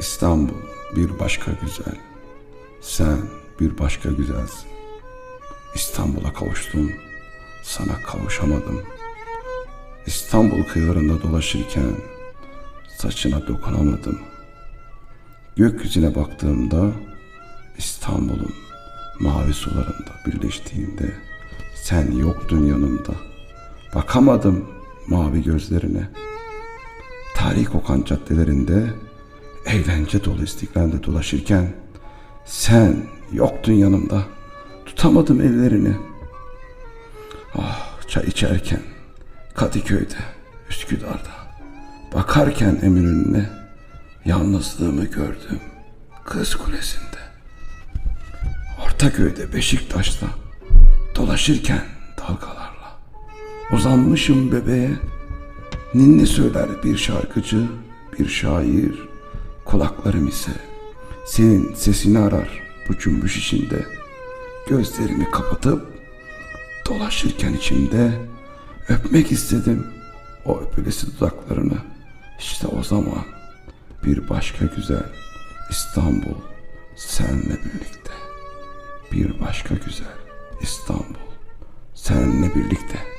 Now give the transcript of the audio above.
İstanbul bir başka güzel. Sen bir başka güzelsin. İstanbul'a kavuştum. Sana kavuşamadım. İstanbul kıyılarında dolaşırken saçına dokunamadım. Gökyüzüne baktığımda İstanbul'un mavi sularında birleştiğinde sen yoktun yanımda. Bakamadım mavi gözlerine. Tarih kokan caddelerinde eğlence dolu istiklalde dolaşırken sen yoktun yanımda. Tutamadım ellerini. Ah çay içerken Kadıköy'de, Üsküdar'da bakarken Eminönü'ne yalnızlığımı gördüm Kız Kulesi'nde. Ortaköy'de, Beşiktaş'ta dolaşırken dalgalarla uzanmışım bebeğe ninni söyler bir şarkıcı, bir şair kulaklarım ise senin sesini arar bu cümbüş içinde. Gözlerimi kapatıp dolaşırken içimde öpmek istedim o öpülesi dudaklarını. İşte o zaman bir başka güzel İstanbul senle birlikte. Bir başka güzel İstanbul seninle birlikte